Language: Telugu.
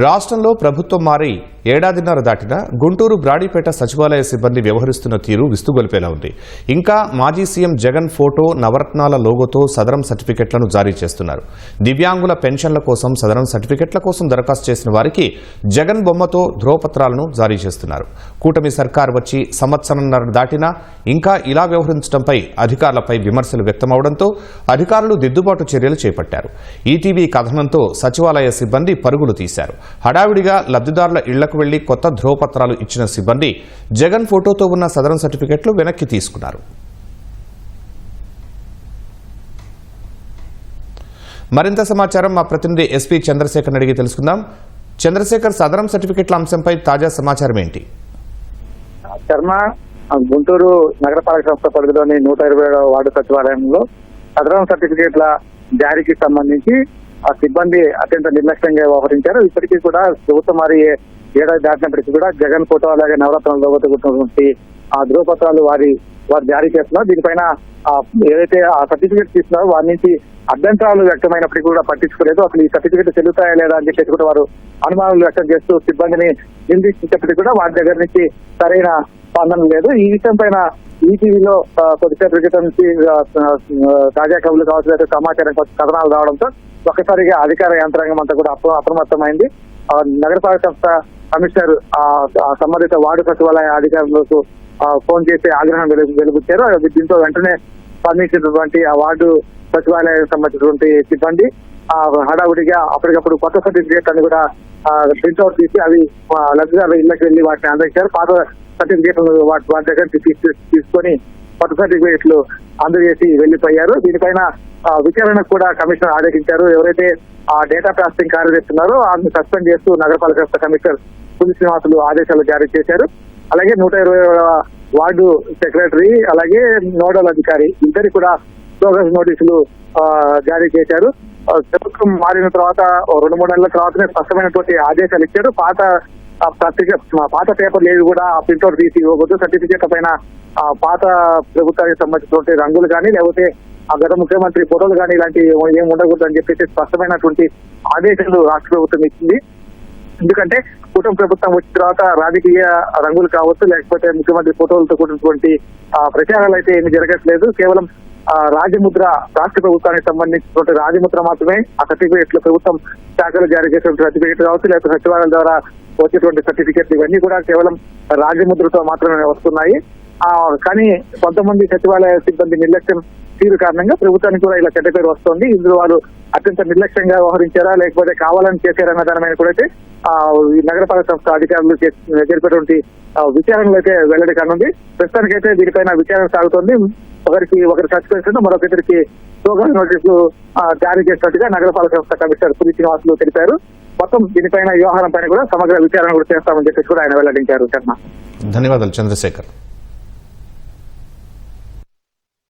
రాష్ట్రంలో ప్రభుత్వం మారి ఏడాదిన్నర దాటినా గుంటూరు బ్రాడీపేట సచివాలయ సిబ్బంది వ్యవహరిస్తున్న తీరు విస్తుగొలిపేలా ఉంది. ఇంకా మాజీ సీఎం జగన్ ఫోటో నవరత్నాల లోగోతో సదరం సర్టిఫికెట్లను జారీ చేస్తున్నారు. దివ్యాంగుల పెన్షన్ల కోసం సదరం సర్టిఫికెట్ల కోసం దరఖాస్తు చేసిన వారికి జగన్ బొమ్మతో ధ్రువపత్రాలను జారీ చేస్తున్నారు. కూటమి సర్కార్ వచ్చి సంవత్సరంన్నర దాటినా ఇంకా ఇలా వ్యవహరించడంపై అధికారులపై విమర్శలు వ్యక్తమవడంతో అధికారులు దిద్దుబాటు చర్యలు చేపట్టారు. ఈటీవీ కథనంతో సచివాలయ సిబ్బంది పరుగులు తీశారు. హడావిడిగా లబ్ధిదారుల ఇళ్ళకు వెళ్ళి కొత్త ధ్రువపత్రాలు ఇచ్చిన సిబ్బంది జగన్ ఫోటోతో ఉన్న సదరం సర్టిఫికెట్లు వెనక్కి తీసుకున్నారు. మరింత సమాచారం మా ప్రతినిధి ఎస్పీ చంద్రశేఖర్ అడిగి తెలుసుకుందాం. చంద్రశేఖర్ సదరం సర్టిఫికెట్ల అంశంపై తాజా సమాచారం ఏంటి? శర్మ గుంటూరు నగరపాలక సంస్థ పరిధిలోని నూట ఇరవై ఏడవ వార్డు సచివాలయంలో సదరం సర్టిఫికేట్ల జారీకి సంబంధించి ఆ సిబ్బంది అత్యంత నిర్లక్ష్యంగా వ్యవహరించారు. ఇప్పటికీ కూడా ప్రభుత్వం మరి ఏడాది దాటినప్పటికీ కూడా జగన్ ఫోటో అలాగే నవరత్నాలు కూడినటువంటి ఆ ధృవపత్రాలు వారి వారు జారీ చేస్తున్నారు. దీనిపైన ఏదైతే ఆ సర్టిఫికేట్ తీస్తున్నారో వారి నుంచి అభ్యంతరాలు వ్యక్తమైనప్పటికీ కూడా పట్టించుకోలేదు. అసలు ఈ సర్టిఫికేట్ చెల్లుతాయా లేదా అని చెప్పేసి కూడా వారు అనుమానాలు వ్యక్తం చేస్తూ సిబ్బందిని నిందించినప్పటికీ కూడా వారి దగ్గర నుంచి సరైన స్పందన లేదు. ఈ విషయం పైన ఈటీవీలో కొద్దిసేపు క్రికెట్ నుంచి తాజా కవులు కావచ్చు లేదా సమాచారం కథనాలు రావడంతో ఒక్కసారిగా అధికార యంత్రాంగం అంతా కూడా అప్ర అప్రమత్తమైంది. నగరపాలక సంస్థ కమిషనర్ ఆ, ఆ సంబంధిత వార్డు సచివాలయ అధికారులకు ఫోన్ చేసి ఆగ్రహం వెలుగు వెలుగుచ్చారు దీంతో వెంటనే స్పందించినటువంటి ఆ వార్డు సచివాలయం సంబంధించినటువంటి సిబ్బంది ఆ హడావుడిగా అప్పటికప్పుడు కొత్త సర్టిఫికేట్ అని కూడా ప్రింట్అవుట్ తీసి అవి ఆ, లబ్ధిదారుల ఇళ్ళకి వెళ్ళి వాటిని అందజేశారు పాత సర్టిఫికేట్లు వాటి వాటి దగ్గర తీసుకొని కొత్త సర్టిఫికేట్లు అందజేసి వెళ్ళిపోయారు దీనిపైన విచారణ కూడా కమిషనర్ ఆదేశించారు. ఎవరైతే ఆ డేటా ప్రాసెసింగ్ కార్యదర్శి ఉన్నారో ఆమెను సస్పెండ్ చేస్తూ నగరపాలక సంస్థ కమిషనర్ పులి శ్రీనివాసులు ఆదేశాలు జారీ చేశారు. అలాగే నూట ఇరవై వార్డు సెక్రటరీ అలాగే నోడల్ అధికారి ఇద్దరికి కూడా ప్రోగ్రెస్ నోటీసులు జారీ చేశారు. ప్రభుత్వం మారిన తర్వాత రెండు మూడు నెలల తర్వాతనే స్పష్టమైనటువంటి ఆదేశాలు ఇచ్చారు. పాత పత్రిక పాత పేపర్లు ఏవి కూడా ఆ ప్రింట్అవుట్ తీసి ఇవ్వకూడదు. సర్టిఫికేట్ పైన పాత ప్రభుత్వానికి సంబంధించినటువంటి రంగులు కానీ లేకపోతే ఆ గత ముఖ్యమంత్రి ఫోటోలు కానీ ఇలాంటివి ఏమి ఉండకూడదు అని చెప్పేసి స్పష్టమైనటువంటి ఆదేశాలు రాష్ట్ర ప్రభుత్వం ఇచ్చింది. ఎందుకంటే కుటుంబ ప్రభుత్వం వచ్చిన తర్వాత రాజకీయ రంగులు కావచ్చు లేకపోతే ముఖ్యమంత్రి ఫోటోలతో కూడినటువంటి ప్రచారాలు అయితే ఏమి జరగట్లేదు. కేవలం రాజముద్ర రాష్ట్ర ప్రభుత్వానికి సంబంధించినటువంటి రాజముద్ర మాత్రమే ఆ సర్టిఫికేట్లు ప్రభుత్వం శాఖలు జారీ చేసినటువంటి సర్టిఫికేట్ కావచ్చు లేకపోతే సచివాలయం ద్వారా వచ్చేటువంటి సర్టిఫికేట్లు ఇవన్నీ కూడా కేవలం రాజముద్రతో మాత్రమే వస్తున్నాయి. కానీ కొంతమంది సచివాలయ సిబ్బంది నిర్లక్ష్యం తీరు కారణంగా ప్రభుత్వానికి కూడా ఇలా చెడ్డ పేరు వస్తుంది. ఇందులో వాళ్ళు అత్యంత నిర్లక్ష్యంగా వ్యవహరించారా లేకపోతే కావాలని చేశారన్న దాని మీద కూడా అయితే ఆ, ఈ నగరపాలక సంస్థ అధికారులు జరిపేటువంటి విచారణలు అయితే వెల్లడి కానుంది. ప్రస్తుతానికైతే దీనిపైన విచారణ సాగుతోంది. ఒకరికి ఒకరి సస్పెన్షన్ మరొకరికి ప్రోగ్రామ్ నోటీసులు జారీ చేసినట్టుగా నగరపాలక సంస్థ కమిషనర్ పులి శ్రీనివాసులు తెలిపారు. మొత్తం దీనిపైన వ్యవహారం పైన కూడా సమగ్ర విచారణ కూడా చేస్తామని చెప్పేసి కూడా ఆయన వెల్లడించారు శర్మ. ధన్యవాదాలు చంద్రశేఖర్.